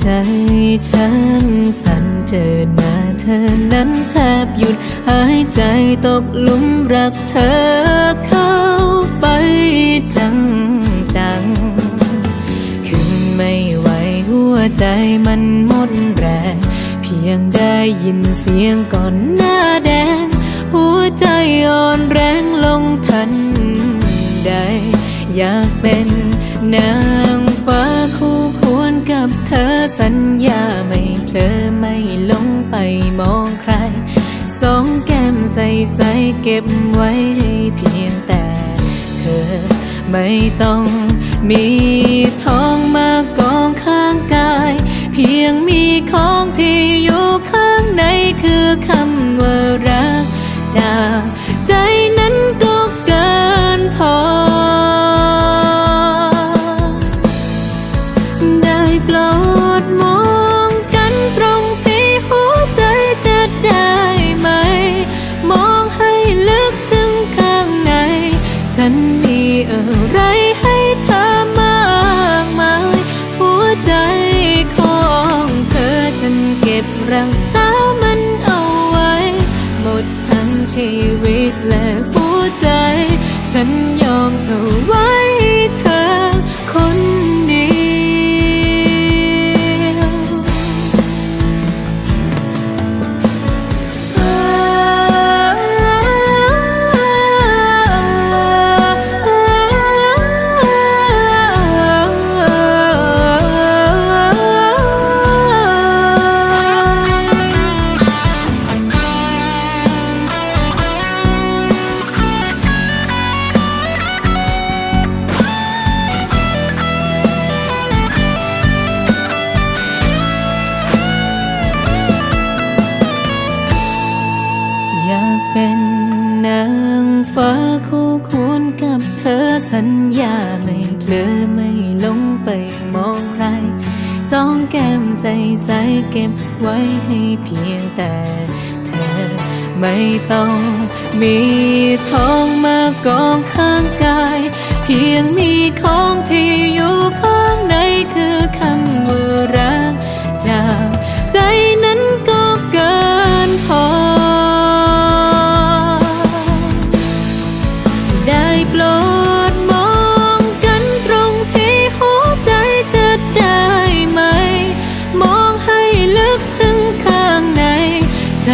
ใจฉันสั่นเจอหน้าเธอนั้นแทบหยุดหายใจตกหลุมรักเธอเข้าไปจังจังๆขึ้นไม่ไหวหัวใจมันหมดแรง เพียงได้ยินเสียงก่อนหน้าแดง หัวใจอ่อนแรงลงทันใด อยากเป็นนาง สัญญาไม่เพลอไม่หลงไปมองใคร สองแก้มใสใสๆเก็บไว้ให้เพียงแต่เธอไม่ต้องมีทองมากองข้างกาย เพียงมีของที่อยู่ข้างในคือคำว่ารักจาก และหัวใจ ฉันยอมเธอไว้ ฟ้าคู่ควรกับเธอสัญญาไม่เพลอไม่ลงไปมองใคร จ้องแก้มใสใสๆเก็บไว้ให้เพียงแต่เธอ ไม่ต้องมีทองมากองข้างกาย เพียงมีของที่อยู่ข้างในคือคำว่ารั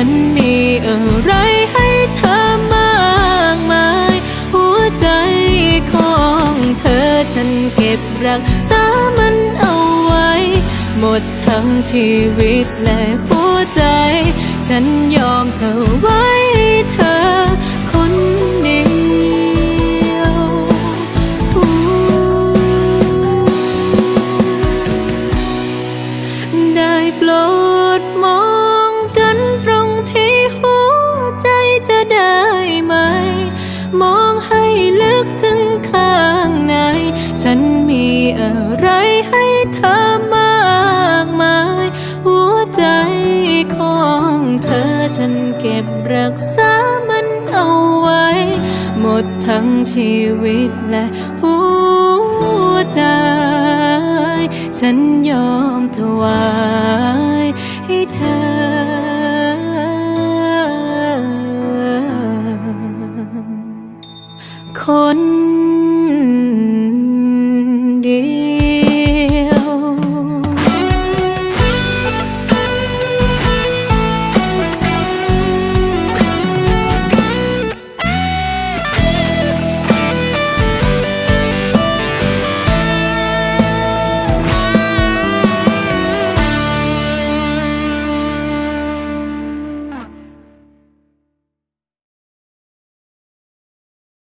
ันมีอะไรให้เธอมากมาย หัวใจของเธอฉันเก็บรักษามันเอาไว้ หมดทั้งชีวิตและหัวใจ ฉันยอมเธอไว้ันเก็บรักษามันเอาไว้ หมดทั้งชีวิตและหัวใจ ฉันยอมถวายให้เธอ